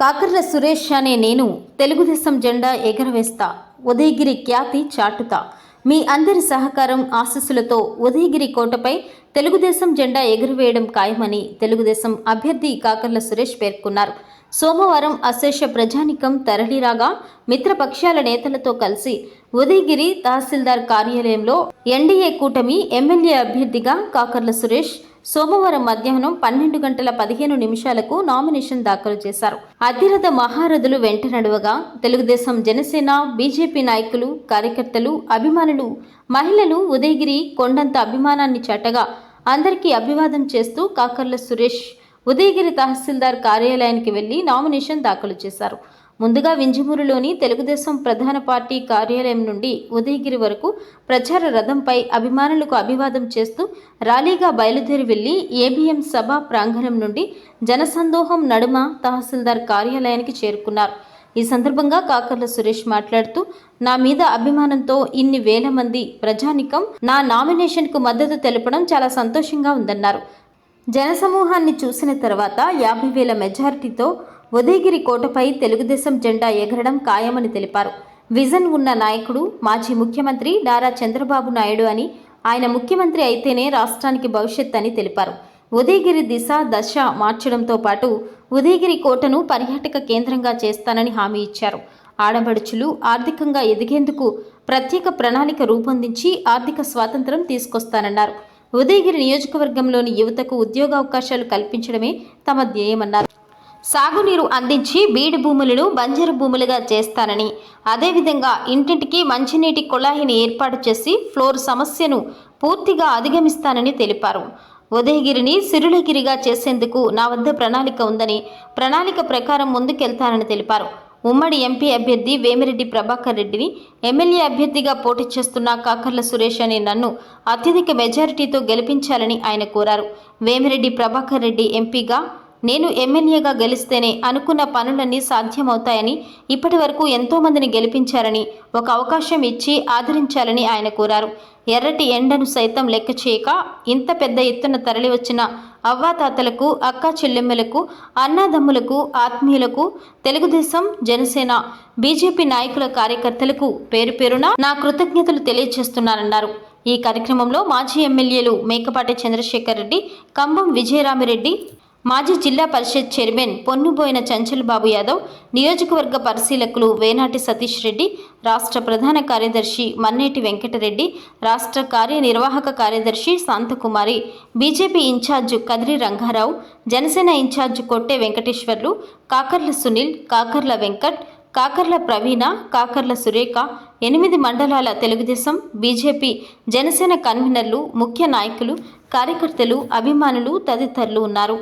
కాకర్ల సురేష్ అనే నేను తెలుగుదేశం జెండా ఎగరవేస్తా ఉదయగిరి ఖ్యాతి చాటుతా. మీ అందరి సహకారం ఆశస్సులతో ఉదయగిరి కోటపై తెలుగుదేశం జెండా ఎగురవేయడం ఖాయమని తెలుగుదేశం అభ్యర్థి కాకర్ల సురేష్ పేర్కొన్నారు. సోమవారం అశేష ప్రజానికం తరలిరాగా మిత్రపక్షాల నేతలతో కలిసి ఉదయగిరి తహసీల్దార్ కార్యాలయంలో ఎన్డీఏ కూటమి ఎమ్మెల్యే అభ్యర్థిగా కాకర్ల సురేష్ సోమవారం మధ్యాహ్నం పన్నెండు గంటల పదిహేను నిమిషాలకు నామినేషన్ దాఖలు చేశారు. అధిరథ మహారథులు వెంట నడువగా తెలుగుదేశం జనసేన బీజేపీ నాయకులు కార్యకర్తలు అభిమానులు మహిళలు ఉదయగిరి కొండంత అభిమానాన్ని చాటగా అందరికీ అభివాదం చేస్తూ కాకర్ల సురేష్ ఉదయగిరి తహసీల్దార్ కార్యాలయానికి వెళ్ళి నామినేషన్ దాఖలు చేశారు. ముందుగా వింజమూరులోని తెలుగుదేశం ప్రధాన పార్టీ కార్యాలయం నుండి ఉదయగిరి వరకు ప్రచార రథంపై అభిమానులకు అభివాదం చేస్తూ ర్యాలీగా బయలుదేరి వెళ్ళి ఏబిఎం సభ ప్రాంగణం నుండి జనసందోహం నడుమ తహసీల్దార్ కార్యాలయానికి చేరుకున్నారు. ఈ సందర్భంగా కాకర్ల సురేష్ మాట్లాడుతూ నా మీద అభిమానంతో ఇన్ని వేల మంది ప్రజానికం నా నామినేషన్కు మద్దతు తెలపడం చాలా సంతోషంగా ఉందన్నారు. జనసమూహాన్ని చూసిన తర్వాత యాభై వేల మెజారిటీతో ఉదయగిరి కోటపై తెలుగుదేశం జెండా ఎగరడం ఖాయమని తెలిపారు. విజన్ ఉన్న నాయకుడు మాజీ ముఖ్యమంత్రి నారా చంద్రబాబు నాయుడు అని ఆయన ముఖ్యమంత్రి అయితేనే రాష్ట్రానికి భవిష్యత్ అని తెలిపారు. ఉదయగిరి దిశ దశ మార్చడంతో పాటు ఉదయగిరి కోటను పర్యాటక కేంద్రంగా చేస్తానని హామీ ఇచ్చారు. ఆడబడుచులు ఆర్థికంగా ఎదిగేందుకు ప్రత్యేక ప్రణాళిక రూపొందించి ఆర్థిక స్వాతంత్రం తీసుకొస్తానన్నారు. ఉదయగిరి నియోజకవర్గంలోని యువతకు ఉద్యోగావకాశాలు కల్పించడమే తమ ధ్యేయమన్నారు. సాగునీరు అందించి బీడు భూములను బంజరు భూములుగా చేస్తానని అదేవిధంగా ఇంటింటికి మంచినీటి కుళాయిని ఏర్పాటు చేసి ఫ్లోర్ సమస్యను పూర్తిగా అధిగమిస్తానని తెలిపారు. ఉదయగిరిని సిరులగిరిగా చేసేందుకు నా వద్ద ప్రణాళిక ఉందని ప్రణాళిక ప్రకారం ముందుకెళ్తానని తెలిపారు. ఉమ్మడి ఎంపీ అభ్యర్థి వేమిరెడ్డి ప్రభాకర్ రెడ్డిని ఎమ్మెల్యే అభ్యర్థిగా పోటీ చేస్తున్న కాకర్ల సురేష్ అనే నన్ను అత్యధిక మెజారిటీతో గెలిపించాలని ఆయన కోరారు. వేమిరెడ్డి ప్రభాకర్ రెడ్డి ఎంపీగా నేను ఎమ్మెల్యేగా గెలిస్తేనే అనుకున్న పనులన్నీ సాధ్యమవుతాయని ఇప్పటి వరకు ఎంతోమందిని గెలిపించారని ఒక అవకాశం ఇచ్చి ఆదరించాలని ఆయన కోరారు. ఎర్రటి ఎండను సైతం లెక్క చేయక ఇంత పెద్ద ఎత్తున తరలివచ్చిన అవ్వాతాతలకు అక్కా చెల్లెమ్మలకు అన్నాదమ్ములకు ఆత్మీయులకు తెలుగుదేశం జనసేన బీజేపీ నాయకుల కార్యకర్తలకు పేరు పేరున నా కృతజ్ఞతలు తెలియజేస్తున్నానన్నారు. ఈ కార్యక్రమంలో మాజీ ఎమ్మెల్యేలు మేకపాటి చంద్రశేఖర్ రెడ్డి కంబం విజయరామిరెడ్డి మాజీ జిల్లా పరిషత్ చైర్మన్ పొన్నుబోయిన చంచల్ బాబు యాదవ్ నియోజకవర్గ పరిశీలకులు వేనాటి సతీష్ రెడ్డి రాష్ట్ర ప్రధాన కార్యదర్శి మన్నేటి వెంకటరెడ్డి రాష్ట్ర కార్యనిర్వాహక కార్యదర్శి Shanthakumari BJP incharge Kadiri Rangarao Janasena incharge Kotte Venkateswarlu Kakarla Sunil Kakarla Venkat Kakarla ప్రవీణ కాకర్ల సురేఖ ఎనిమిది మండలాల తెలుగుదేశం బీజేపీ జనసేన కన్వీనర్లు ముఖ్య నాయకులు కార్యకర్తలు అభిమానులు తదితరులు ఉన్నారు.